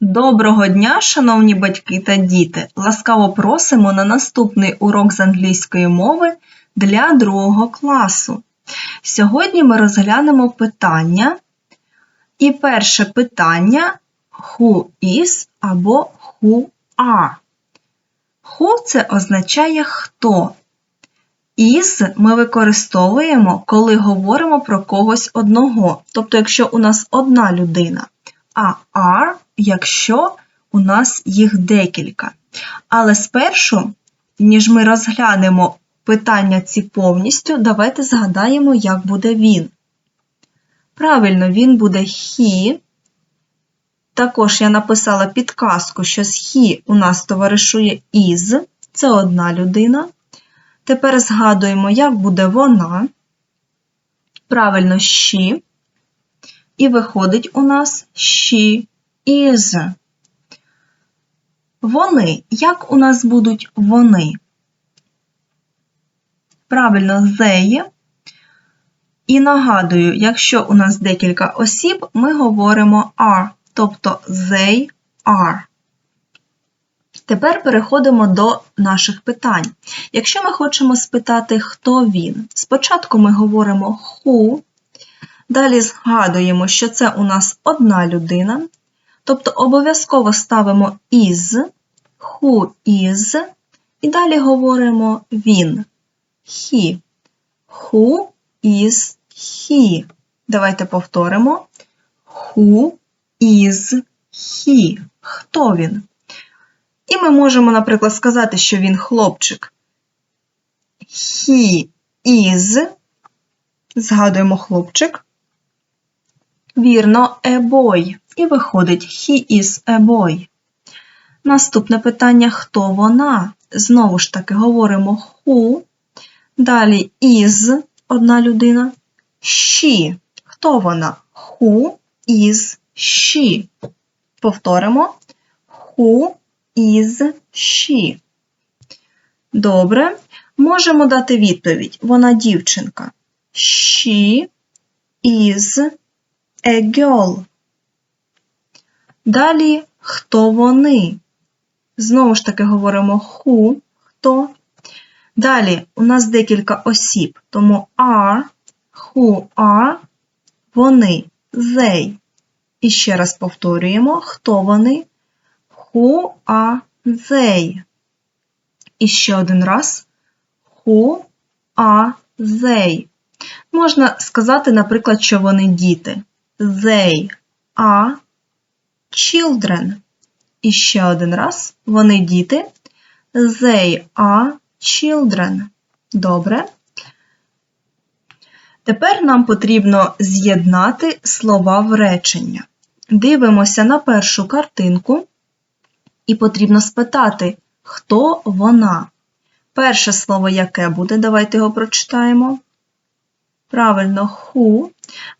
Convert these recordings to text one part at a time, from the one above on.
Доброго дня, шановні батьки та діти! Ласкаво просимо на наступний урок з англійської мови для другого класу. Сьогодні ми розглянемо питання. І перше питання who is або who are. Who – це означає хто. Is ми використовуємо, коли говоримо про когось одного. Тобто, якщо у нас одна людина, а are, якщо у нас їх декілька. Але спершу, ніж ми розглянемо питання ці повністю, давайте згадаємо, як буде він. Правильно, він буде he. Також я написала підказку, що з he у нас товаришує is, це одна людина. Тепер згадуємо, як буде вона. Правильно, she. І виходить у нас she is. Вони. Як у нас будуть вони? Правильно, they. І нагадую, якщо у нас декілька осіб, ми говоримо are, тобто they are. Тепер переходимо до наших питань. Якщо ми хочемо спитати, хто він, спочатку ми говоримо who, далі згадуємо, що це у нас одна людина, тобто обов'язково ставимо is, who is, і далі говоримо він, he. Who is he? Давайте повторимо. Who is he? Хто він? І ми можемо, наприклад, сказати, що він хлопчик. He is, згадуємо хлопчик. Вірно, a boy. І виходить he is a boy. Наступне питання хто вона? Знову ж таки, говоримо who. Далі is одна людина. She. Хто вона? Who is she? Повторимо. Who is she? Добре. Можемо дати відповідь. Вона дівчинка. She is a girl. Далі, хто вони? Знову ж таки говоримо who, хто. Далі у нас декілька осіб, тому are, who are, вони, they. І ще раз повторюємо, хто вони, who are they. І ще один раз, who are they. Можна сказати, наприклад, що вони діти. They are children. І ще один раз, вони діти. They are children. Добре. Тепер нам потрібно з'єднати слова в речення. Дивимося на першу картинку, і потрібно спитати, хто вона. Перше слово яке буде? Давайте його прочитаємо. Правильно, who.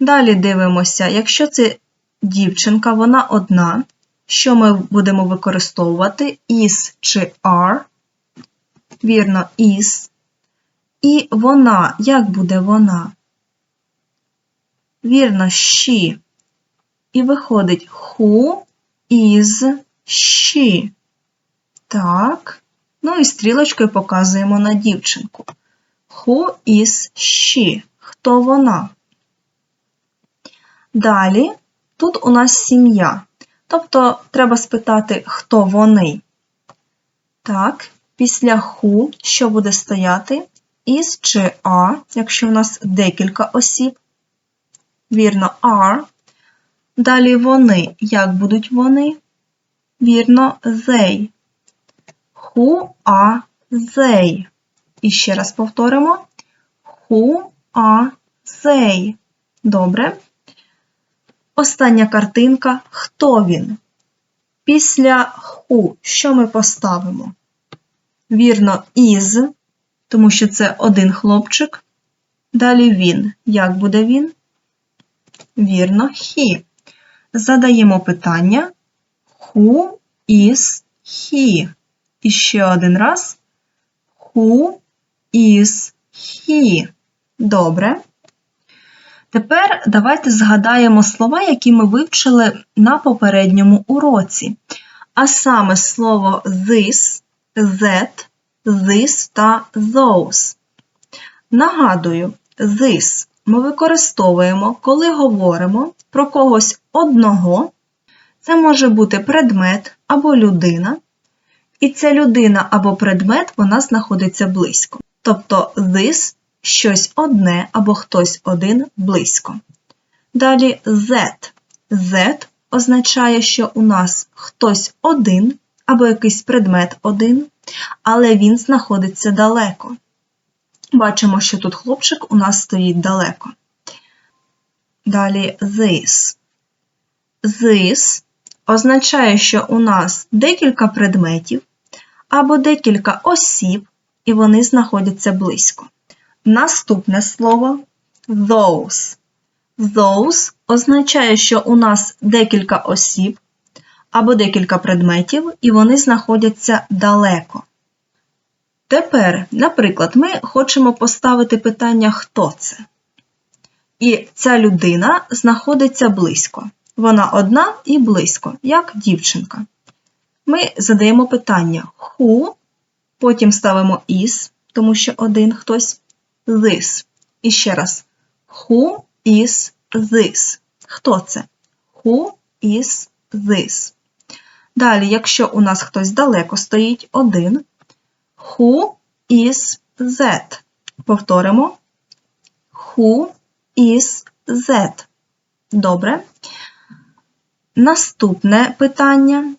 Далі дивимося, якщо це дівчинка, вона одна. Що ми будемо використовувати? Is чи are. Вірно, is. І вона. Як буде вона? Вірно, she. І виходить who is she. Так. Ну і стрілочкою показуємо на дівчинку. Who is she? Хто вона? Далі тут у нас сім'я. Тобто треба спитати, хто вони. Так, після who, що буде стояти? Is чи are, якщо у нас декілька осіб. Вірно, are. Далі вони. Як будуть вони? Вірно, they. Who are they? І ще раз повторимо. Who are they? Добре. Остання картинка. Хто він? Після who що ми поставимо? Вірно, is, тому що це один хлопчик. Далі він. Як буде він? Вірно, he. Задаємо питання. Who is he? І ще один раз. Who is he? Добре. Тепер давайте згадаємо слова, які ми вивчили на попередньому уроці. А саме слово this, that, this та those. Нагадую, this ми використовуємо, коли говоримо про когось одного. Це може бути предмет або людина. І ця людина або предмет вона знаходиться близько. Тобто this щось одне або хтось один близько. Далі Z. Z означає, що у нас хтось один або якийсь предмет один, але він знаходиться далеко. Бачимо, що тут хлопчик у нас стоїть далеко. Далі this. This означає, що у нас декілька предметів або декілька осіб, і вони знаходяться близько. Наступне слово those. Those означає, що у нас декілька осіб або декілька предметів, і вони знаходяться далеко. Тепер, наприклад, ми хочемо поставити питання, хто це. І ця людина знаходиться близько. Вона одна і близько, як дівчинка. Ми задаємо питання who, потім ставимо is, тому що один хтось this. І ще раз. Who is this? Хто це? Who is this? Далі, якщо у нас хтось далеко стоїть один. Who is that? Повторимо. Who is that? Добре. Наступне питання.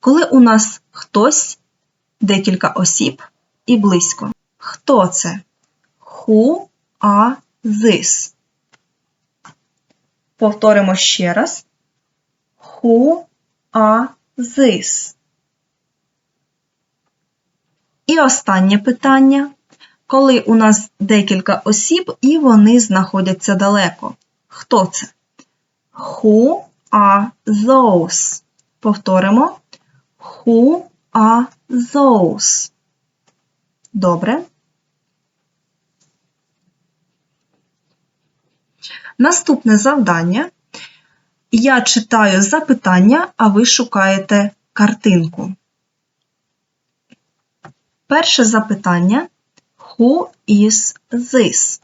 Коли у нас хтось, декілька осіб і близько. Хто це? Who are this? Повторимо ще раз. Who are this? І останнє питання. Коли у нас декілька осіб і вони знаходяться далеко. Хто це? Who are those? Повторимо. Who are those? Добре. Наступне завдання. Я читаю запитання, а ви шукаєте картинку. Перше запитання Who is this?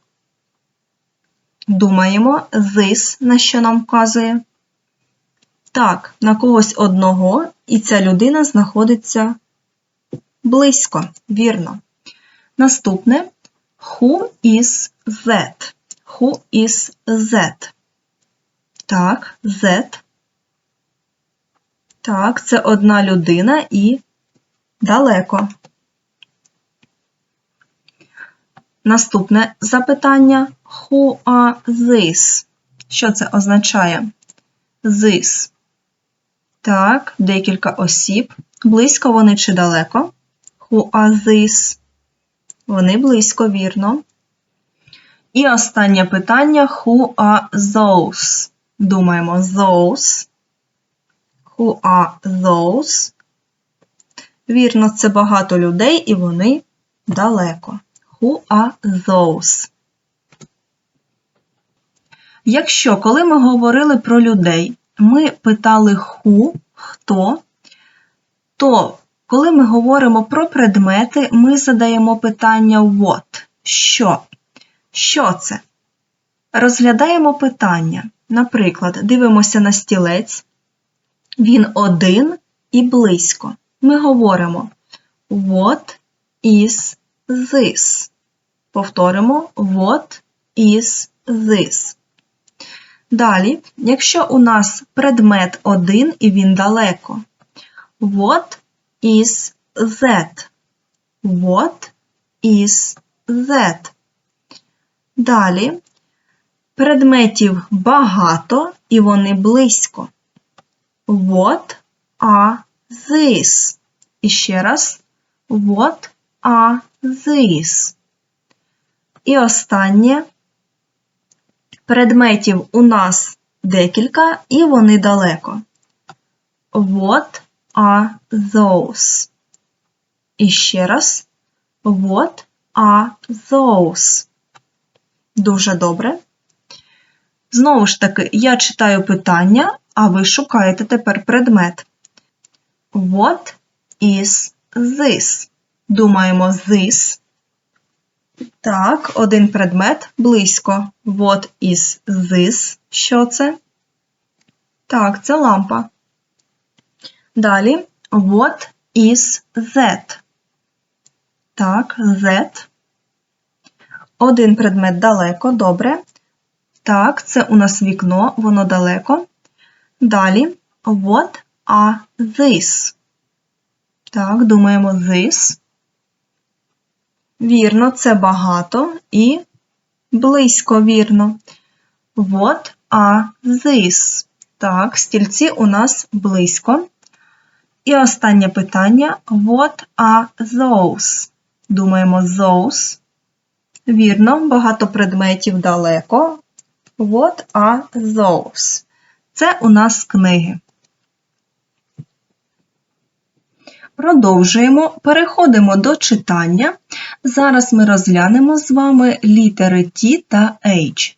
Думаємо, this на що нам вказує? Так, на когось одного, і ця людина знаходиться близько, вірно. Наступне Who is that? Who is that? Так, that. Так, це одна людина і далеко. Наступне запитання Who are this? Що це означає? This. Так, декілька осіб. Близько вони чи далеко? Who are this? Вони близько, вірно. І останнє питання Who are those? Думаємо those. Who are those? Вірно, це багато людей і вони далеко. Who are those? Якщо, коли ми говорили про людей, ми питали who, хто, то коли ми говоримо про предмети, ми задаємо питання what, що. Що це? Розглядаємо питання. Наприклад, дивимося на стілець. Він один і близько. Ми говоримо What is this? Повторимо What is this? Далі, якщо у нас предмет один і він далеко. What is that? What is that? Далі предметів багато і вони близько. What are these? І ще раз. What are these? І останнє. Предметів у нас декілька, і вони далеко. What are those? І ще раз. What are those? Дуже добре. Знову ж таки, я читаю питання, а ви шукаєте тепер предмет. What is this? Думаємо this. Так, один предмет близько. What is this? Що це? Так, це лампа. Далі. What is that? Так, that. Один предмет далеко, добре. Так, це у нас вікно, воно далеко. Далі. What are these? Так, думаємо this. Вірно, це багато і близько вірно. What are these? Так, стільці у нас близько. І останнє питання: What are those? Думаємо those. Вірно, багато предметів далеко. What are those? Це у нас книги. Продовжуємо, переходимо до читання. Зараз ми розглянемо з вами літери T та H.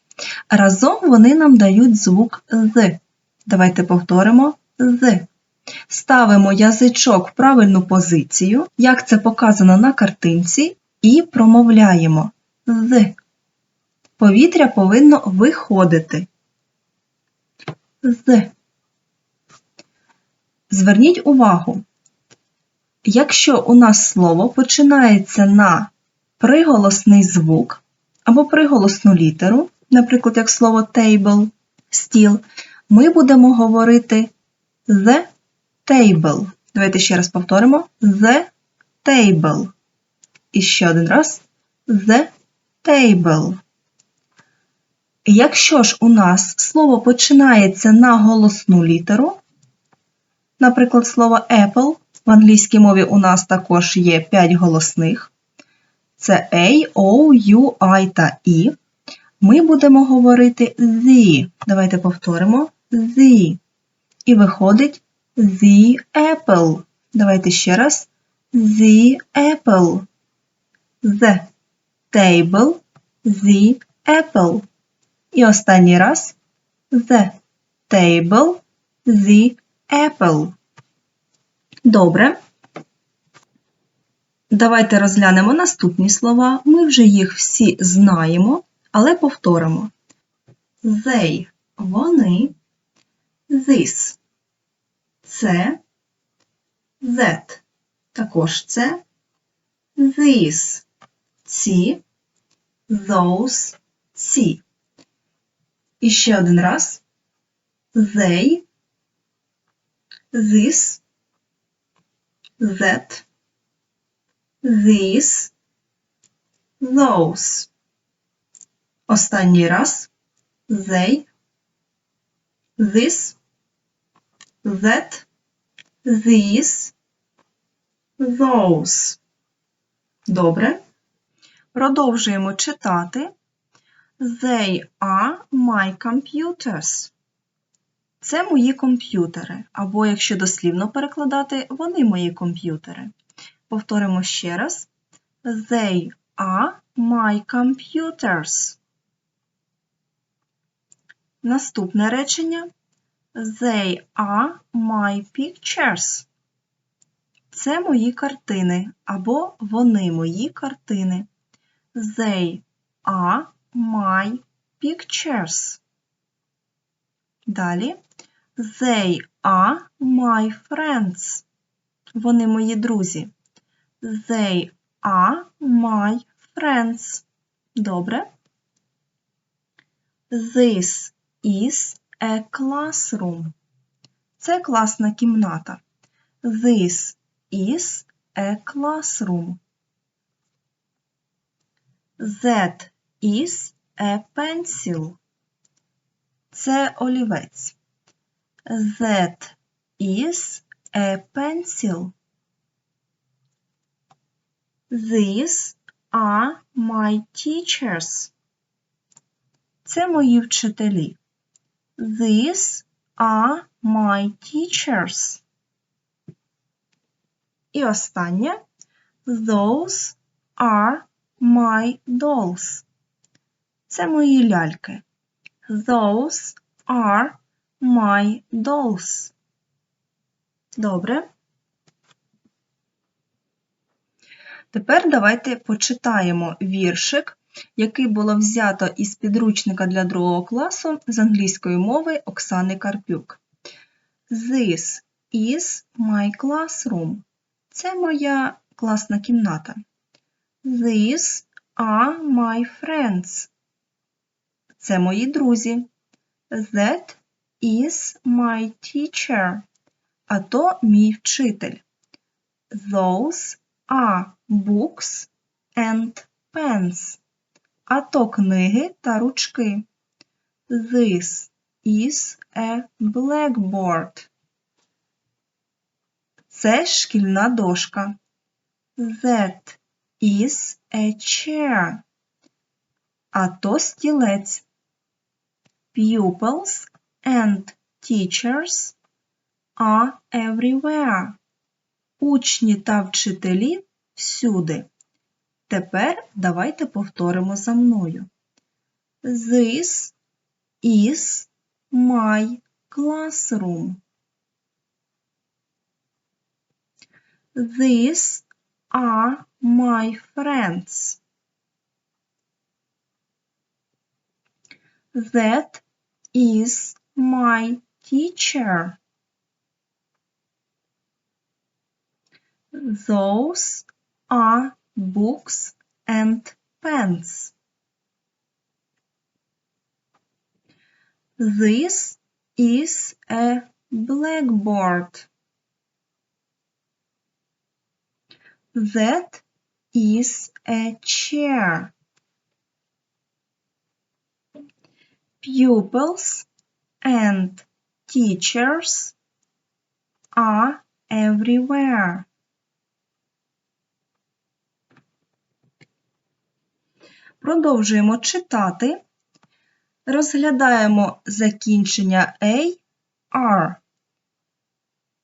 Разом вони нам дають звук з. Давайте повторимо з. Ставимо язичок в правильну позицію, як це показано на картинці, і промовляємо з. Повітря повинно виходити. З. Зверніть увагу, якщо у нас слово починається на приголосний звук або приголосну літеру, наприклад, як слово table, стіл, ми будемо говорити the table. Давайте ще раз повторимо the table. І ще один раз the table. Якщо ж у нас слово починається на голосну літеру, наприклад, слово apple, в англійській мові у нас також є 5 голосних, це A, O, U, I та E, ми будемо говорити the. Давайте повторимо the. І виходить the apple. Давайте ще раз. The apple. The table, the apple. І останній раз the table, the apple. Добре. Давайте розглянемо наступні слова. Ми вже їх всі знаємо, але повторимо. They – вони, this – це, that – також це, these – ці, those – ці. І ще один раз. They, this, that, this, those. Останній раз. They, this, that, this, those. Добре. Продовжуємо читати. They are my computers. Це мої комп'ютери. Або, якщо дослівно перекладати, вони мої комп'ютери. Повторимо ще раз. They are my computers. Наступне речення. They are my pictures. Це мої картини. Або вони мої картини. They are my pictures. Далі. They are my friends. Вони мої друзі. They are my friends. Добре. This is a classroom. Це класна кімната. This is a classroom. That is a pencil. Це олівець. That is a pencil. These are my teachers. Це мої вчителі. These are my teachers. І останнє. Those are my dolls. Це мої ляльки. Those are my dolls. Добре. Тепер давайте почитаємо віршик, який було взято із підручника для другого класу з англійської мови Оксани Карпюк. This is my classroom. Це моя класна кімната. These are my friends. Це мої друзі. That is my teacher. А то мій вчитель. Those are books and pens. А то книги та ручки. This is a blackboard. Це шкільна дошка. That is a chair. А то стілець. Pupils and teachers are everywhere. Учні та вчителі всюди. Тепер давайте повторимо за мною. This is my classroom. These are my friends. That is my teacher. Those are books and pens. This is a blackboard. That is a chair. Pupils and teachers are everywhere. Продовжуємо читати. Розглядаємо закінчення A, R.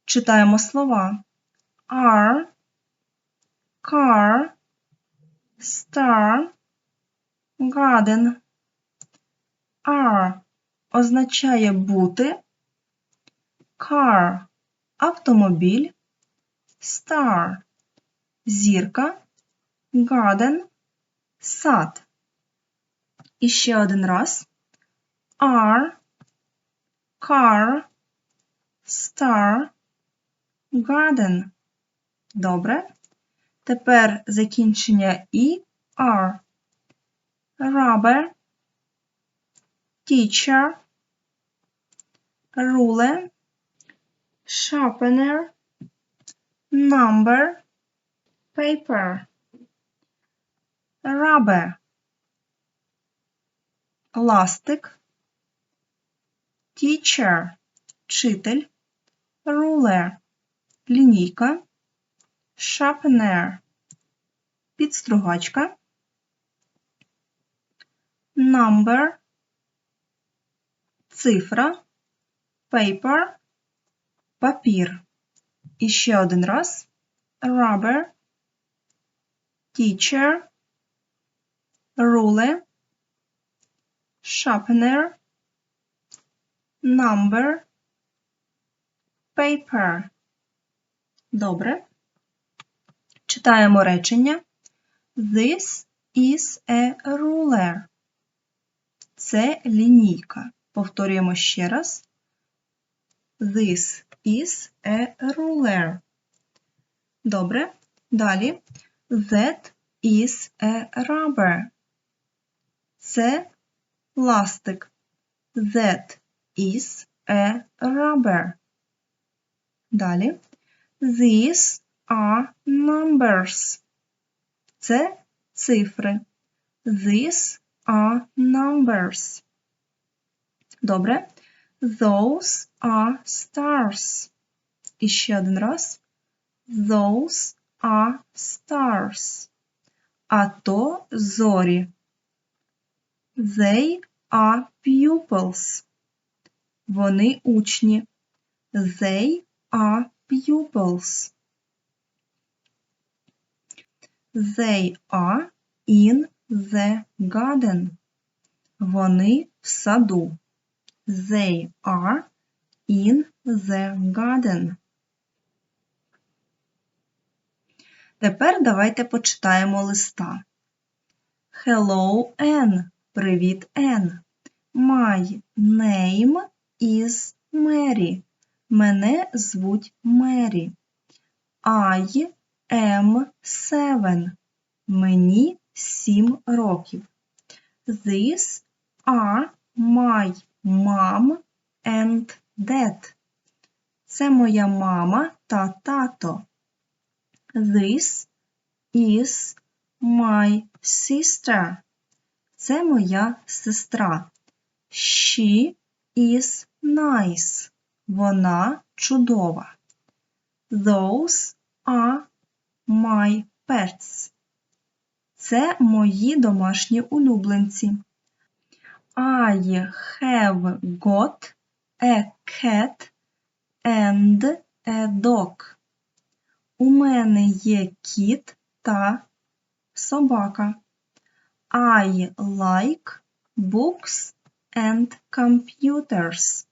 Читаємо слова are, car, star, garden. Are означає бути, car автомобіль, star зірка, garden сад. І ще один раз. Are, car, star, garden. Добре. Тепер закінчення і are. Rubber, teacher, ruler, sharpener, number, paper. Rubber ластик, teacher вчитель, ruler лінійка, sharpener підстругачка, number цифра, paper папір. І ще один раз rubber, teacher, ruler, sharpener, number, paper. Добре. Читаємо речення. This is a ruler. Це лінійка. Повторюємо ще раз. This is a ruler. Добре. Далі. That is a rubber. Це ластик. That is a rubber. Далі. These are numbers. Це цифри. These are numbers. Добре. Those are stars. І ще один раз. Those are stars. А то зорі. They are pupils. Вони учні. They are pupils. They are in the garden. Вони в саду. They are in the garden. Тепер давайте почитаємо листа. Hello, Anne. Привіт, Anne. My name is Mary. Мене звуть Мері. I am seven. Мені сім років. These are my mom and dad. Це моя мама та тато. This is my sister. Це моя сестра. She is nice. Вона чудова. Those are my pets. Це мої домашні улюбленці. I have got a cat and a dog. У мене є кіт та собака. I like books and computers.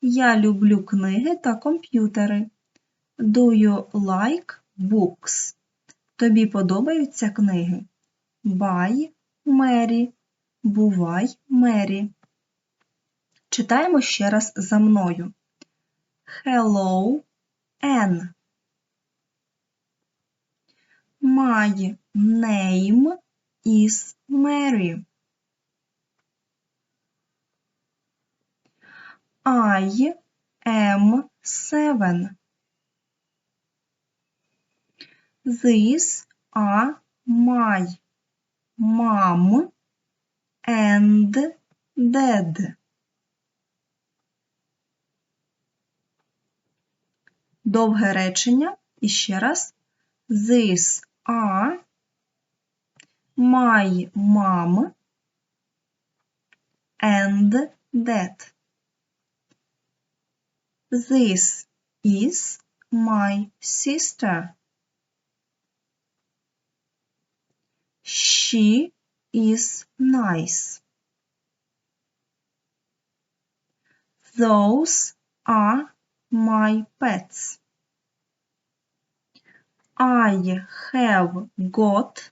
Я люблю книги та комп'ютери. Do you like books? Тобі подобаються книги? Bye, Мері. Бувай, Мері. Читаємо ще раз за мною. Hello, Anne. My name is Mary. I am seven. These are my mom and dad. Довге речення. І ще раз. These are my mom and dad. This is my sister. She is nice. Those are my pets. I have got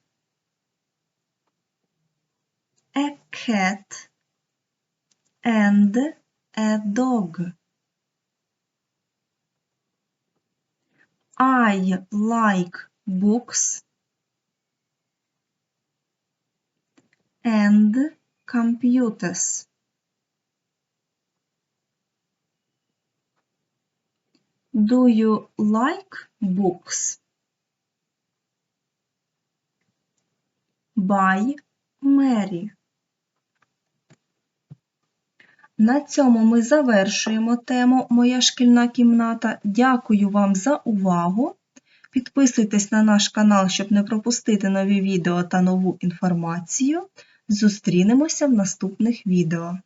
a cat and a dog. I like books and computers. Do you like books? By Mary. На цьому ми завершуємо тему Моя шкільна кімната. Дякую вам за увагу. Підписуйтесь на наш канал, щоб не пропустити нові відео та нову інформацію. Зустрінемося в наступних відео.